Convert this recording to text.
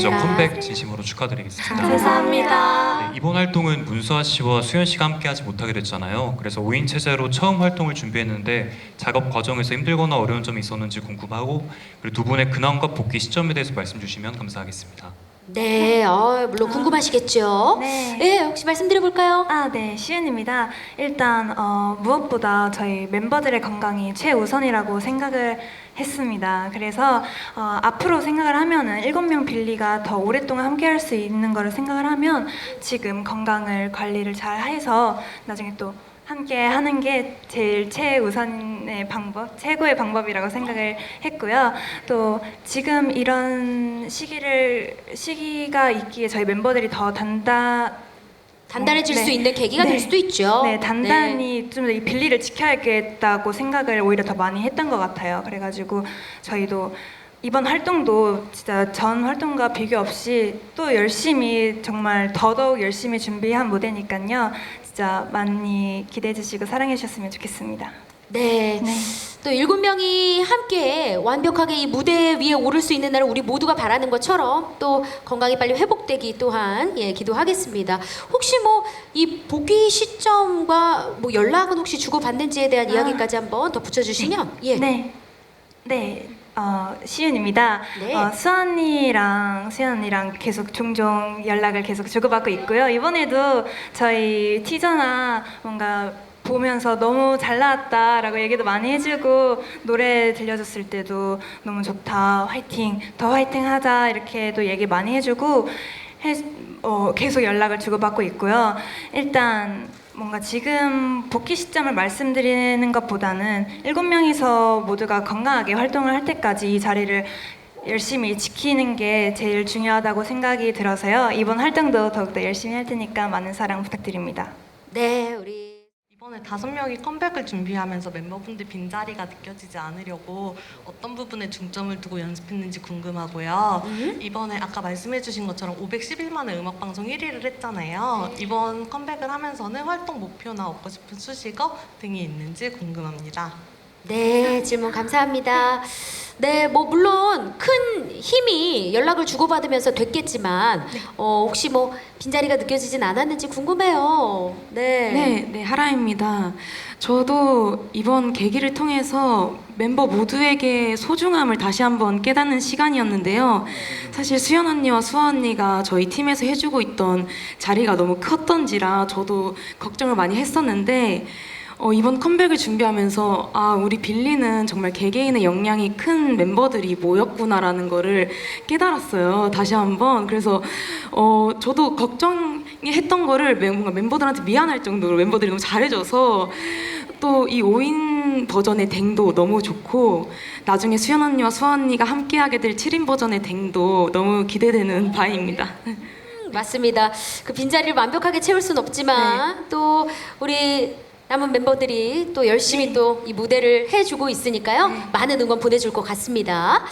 먼저 감사합니다. 컴백 진심으로 축하드리겠습니다. 감사합니다. 네, 이번 활동은 문수아 씨와 수현 씨가 함께하지 못하게 됐잖아요. 그래서 5인 체제로 처음 활동을 준비했는데 작업 과정에서 힘들거나 어려운 점이 있었는지 궁금하고 그리고 두 분의 근황과 복귀 시점에 대해서 말씀 주시면 감사하겠습니다. 네, 어, 물론 궁금하시겠죠? 네. 예, 혹시 말씀드려볼까요? 아, 네, 시은입니다. 일단 어, 무엇보다 저희 멤버들의 건강이 최우선이라고 생각을 했습니다. 그래서 어, 앞으로 생각을 하면은 일곱 명 빌리가 더 오랫동안 함께할 수 있는 거를 생각을 하면 지금 건강을 관리를 잘 해서 나중에 또 함께 하는 게 제일 최우선의 방법, 최고의 방법이라고 생각을 했고요. 또 지금 이런 시기를 시기가 있기에 저희 멤버들이 더 단단 단단해질 네. 수 있는 계기가 네. 될 수도 있죠. 네, 단단히 좀이 빌리를 지켜야겠다고 생각을 오히려 더 많이 했던 것 같아요. 그래가지고 저희도 이번 활동도 진짜 전 활동과 비교 없이 또 열심히 정말 더더욱 열심히 준비한 무대니까요. 진짜 많이 기대해 주시고 사랑해 주셨으면 좋겠습니다. 네. 네. 또 일곱 명이 함께 완벽하게 이 무대 위에 오를 수 있는 날을 우리 모두가 바라는 것처럼 또 건강이 빨리 회복되기 또한 예 기도하겠습니다. 혹시 뭐 이 복귀 시점과 뭐 연락은 혹시 주고 받는지에 대한 아. 이야기까지 한번 더 붙여주시면 예. 네. 네. 어, 시윤입니다. 네. 어, 수언니랑 수연 언니랑 계속 종종 연락을 계속 주고받고 있고요. 이번에도 저희 티저나 뭔가 보면서 너무 잘 나왔다라고 얘기도 많이 해주고 노래 들려줬을 때도 너무 좋다 화이팅 더 화이팅 하자 이렇게도 얘기 많이 해주고 해, 어, 계속 연락을 주고받고 있고요. 일단 뭔가 지금 복귀 시점을 말씀드리는 것보다는 일곱 명이서 모두가 건강하게 활동을 할 때까지 이 자리를 열심히 지키는 게 제일 중요하다고 생각이 들어서요. 이번 활동도 더욱더 열심히 할 테니까 많은 사랑 부탁드립니다. 네, 우리 이번에 다섯 명이 컴백을 준비하면서 멤버분들 빈자리가 느껴지지 않으려고 어떤 부분에 중점을 두고 연습했는지 궁금하고요. 이번에 아까 말씀해주신 것처럼 511만의 음악방송 1위를 했잖아요. 이번 컴백을 하면서는 활동 목표나 얻고 싶은 수식어 등이 있는지 궁금합니다. 네, 질문 감사합니다. 네, 뭐 물론 큰 힘이 연락을 주고받으면서 됐겠지만 어, 혹시 뭐 빈자리가 느껴지진 않았는지 궁금해요. 네. 네, 네, 하라입니다. 저도 이번 계기를 통해서 멤버 모두에게 소중함을 다시 한번 깨닫는 시간이었는데요. 사실 수연 언니와 수아 언니가 저희 팀에서 해주고 있던 자리가 너무 컸던지라 저도 걱정을 많이 했었는데 어, 이번 컴백을 준비하면서 아 우리 빌리는 정말 개개인의 역량이 큰 멤버들이 모였구나라는 거를 깨달았어요 다시 한번 그래서 어, 저도 걱정했던 거를 멤- 뭔가 멤버들한테 미안할 정도로 멤버들이 너무 잘해줘서 또 이 5인 버전의 댕도 너무 좋고 나중에 수연 언니와 수아 언니가 함께하게 될 7인 버전의 댕도 너무 기대되는 바입니다. 맞습니다. 그 빈자리를 완벽하게 채울 순 없지만 또 우리 남은 멤버들이 또 열심히 또 이 무대를 해주고 있으니까요. 많은 응원 보내줄 것 같습니다.